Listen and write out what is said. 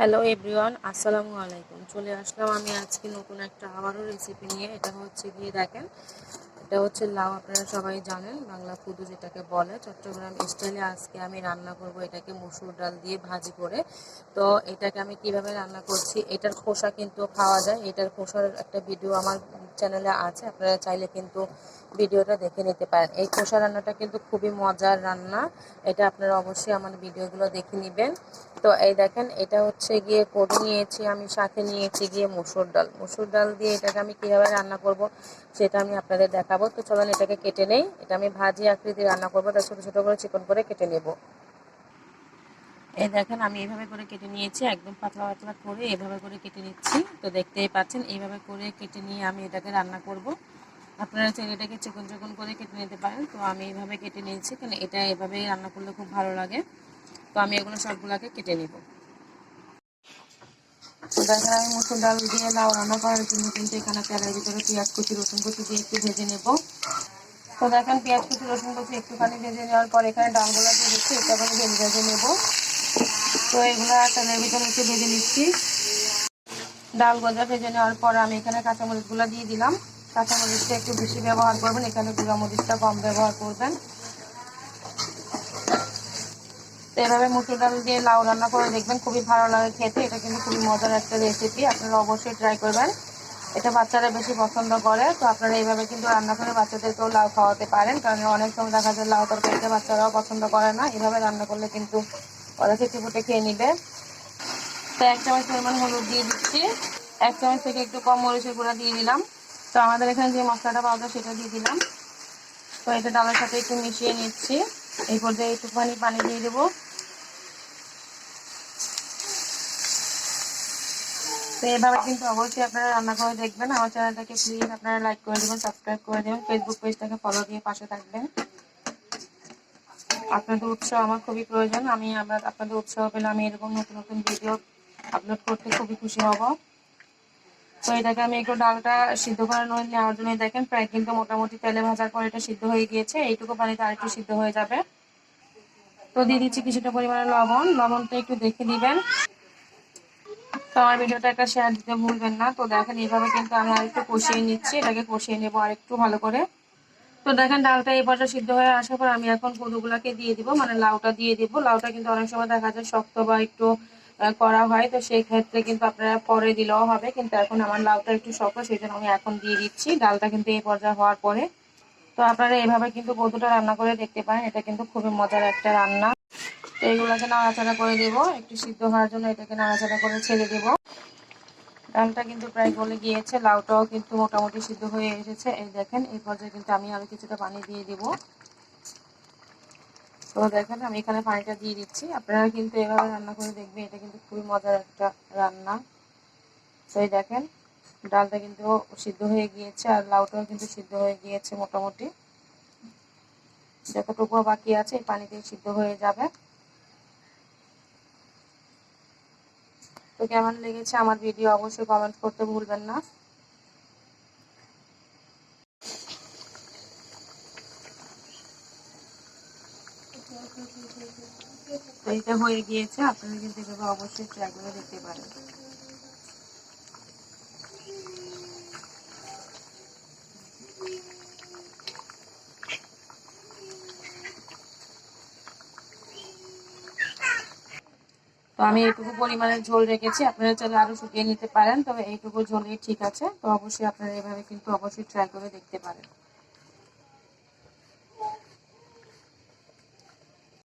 Hello everyone আসসালামু আলাইকুম চলে আসলাম আমি আজকে নতুন একটা আবারও রেসিপি নিয়ে। এটা হচ্ছে গিয়ে দেখেন, এটা হচ্ছে লাউ, আপনারা সবাই জানেন, বাংলা ফুদু যেটাকে বলে। চট্টগ্রাম স্টাইলে আজকে আমি রান্না করব এটাকে মসুর ডাল দিয়ে ভাজি করে। তো এটাকে আমি কীভাবে রান্না করছি, এটার খোসা কিন্তু খাওয়া যায়। এটার খোসার একটা ভিডিও আমার চ্যানেলে আছে, আপনারা চাইলে কিন্তু ভিডিওটা দেখে নিতে পারেন। এই কষা রান্নাটা কিন্তু খুবই মজার রান্না। এটা আপনারা অবশ্যই আমার ভিডিওগুলো দেখে নেবেন। তো এই দেখেন, এটা হচ্ছে গিয়ে করে নিয়েছি আমি, সাথে নিয়েছি গিয়ে মুসুর ডাল। মুসুর ডাল দিয়ে এটাকে আমি কীভাবে রান্না করব সেটা আমি আপনাদের দেখাবো। তো চলুন এটাকে কেটে নেই। এটা আমি ভাজি আকৃতি রান্না করব। তার ছোটো ছোটো করে চিকন করে কেটে নেব। এই দেখেন, আমি এইভাবে করে কেটে নিয়েছি। একদম পাতলা পাতলা করে এভাবে করে কেটে নিচ্ছি। তো দেখতেই পাচ্ছেন, এইভাবে করে কেটে নিয়ে আমি এটাকে রান্না করব। আপনারা চাইলে এটাকে চিকন চিকন করে কেটে নিতে পারেন। তো আমি এইভাবে কেটে নিয়েছি কারণ এটা এভাবেই রান্না করলে খুব ভালো লাগে। তো আমি এগুলো সবগুলোকে কেটে নিব। দেখেন আমি মুসুর ডাল দিয়ে লাউ রান্না করার জন্য কিন্তু এখানে তেলের ভিতরে পেঁয়াজ কুচি, রসুন কুচি দিয়ে একটু ভেজে নেব। তো দেখেন পেঁয়াজ কুচি, রসুন কুচি একটুখানি ভেজে নেওয়ার পর এখানে ডালগুলো দিয়ে দিচ্ছি করে ভেজে ভেজে নেব। তো এগুলো তেলের ভিতরে একটু ভেজে নিচ্ছি। ডাল গজা ভেজে নেওয়ার পর আমি এখানে কাঁচামরিচগুলো দিয়ে দিলাম। কাঁচামরিচটা একটু বেশি ব্যবহার করবেন, এখানে গুঁড়ামরিচটা কম ব্যবহার করবেন। তো এভাবে মুসুর ডাল দিয়ে লাউ রান্না করে দেখবেন, খুবই ভালো লাগে খেতে। এটা কিন্তু খুবই মজার একটা রেসিপি আপনারা অবশ্যই ট্রাই করবেন। এটা বাচ্চারা বেশি পছন্দ করে, তো আপনারা এইভাবে কিন্তু রান্না করে বাচ্চাদেরকেও লাউ খাওয়াতে পারেন, কারণ অনেক সময় দেখা যায় লাউ তরকারিটা বাচ্চারাও পছন্দ করে না। এভাবে রান্না করলে কিন্তু ওরা ফুটে খেয়ে নিবে। তো এক চামচ পরিমাণ হলুদ দিয়ে দিচ্ছি। এক চামচ থেকে একটু কম মরিচের গুঁড়া দিয়ে দিলাম। তো আমাদের এখানে যে মশলাটা পাওয়া যায় সেটা দিয়ে দিলাম। তো এটা ডালের সাথে একটু মিশিয়ে নিচ্ছি। এই পর্যায়ে একটুখানি পানি দিয়ে দেবো। তো এভাবে কিন্তু অবশ্যই আপনারা রান্না করে দেখবেন। আমার চ্যানেলটাকে প্লিজ আপনারা লাইক করে দেবেন সাবস্ক্রাইব করে দেবেন ফেসবুক পেজটাকে ফলো দিয়ে পাশে থাকবেন। আপনাদের উৎসাহ আমার খুবই প্রয়োজন। আমি আপনাদের উৎসাহ পেলে আমি এরকম নতুন নতুন ভিডিও আপলোড করতে খুবই খুশি হব। তো এটাকে আমি একটু ডালটা সিদ্ধ করে নেওয়ার জন্য দেখেন, প্রায় কিন্তু মোটামুটি তেলে ভাজার পর এটা সিদ্ধ হয়ে গিয়েছে। এইটুকু পানিতে আরেকটু সিদ্ধ হয়ে যাবে। তো দিয়ে দিচ্ছি কিছুটা পরিমাণে লবণ। লবণটা একটু দেখে দিবেন। তো আমার ভিডিওটা একটা শেয়ার দিতে ভুলবেন না। তো দেখেন এইভাবে কিন্তু আমি আরেকটু কষিয়ে নিচ্ছি। এটাকে কষিয়ে নেব আরেকটু ভালো করে। তো দেখেন ডালটা এই পর্যায়ে সিদ্ধ হয়ে আসার পর আমি এখন কদুগুলাকে দিয়ে দিব। মানে লাউটা দিয়ে দিব। লাউটা কিন্তু অনেক সময় দেখা যায় শক্ত বা একটু করা হয়। তো সেই ক্ষেত্রে কিন্তু আপনারা পরে দিলেও হবে। কিন্তু এখন আমার লাউটা একটু শক্ত সেই জন্য আমি এখন দিয়ে দিচ্ছি। ডালটা কিন্তু এই পর্যায়ে হওয়ার পরে। তো আপনারা এইভাবে কিন্তু কদুটা রান্না করে দেখতে পারেন। এটা কিন্তু খুবই মজার একটা রান্না। তো এইগুলোকে নাড়াচাড়া করে দেব একটু সিদ্ধ হওয়ার জন্য এটাকে নাড়াচাড়া করে ছেড়ে দেব। ডালটা কিন্তু প্রায় গলে গিয়েছে। লাউটাও কিন্তু মোটামুটি সিদ্ধ হয়ে এসেছে। এই দেখেন, এই পর্যায়ে কিন্তু আমি আরও কিছুটা পানি দিয়ে দেব। তো দেখেন, আমি এখানে পানিটা দিয়ে দিচ্ছি। আপনারা কিন্তু এভাবে রান্না করে দেখবেন, এটা কিন্তু খুবই মজার একটা রান্না। এই দেখেন, ডালটা কিন্তু সিদ্ধ হয়ে গিয়েছে আর লাউটাও কিন্তু সিদ্ধ হয়ে গিয়েছে মোটামুটি। যতটুকু বাকি আছে, এই পানিতে সিদ্ধ হয়ে যাবে। তো কেমন লেগেছে আমার ভিডিও, অবশ্যই কমেন্ট করতে ভুলবেন না। তো এটা হয়ে গিয়েছে, আপনারা কিন্তু এভাবে অবশ্যই দেখতে পারেন। তো আমি এইটুকু পরিমাণে ঝোল রেখেছি, আপনারা চাইলে আরও শুকিয়ে নিতে পারেন, তবে এইটুকু ঝোলই ঠিক আছে, তো অবশ্যই আপনারা এভাবে কিন্তু অবশ্যই ট্রাই করে দেখতে পারেন।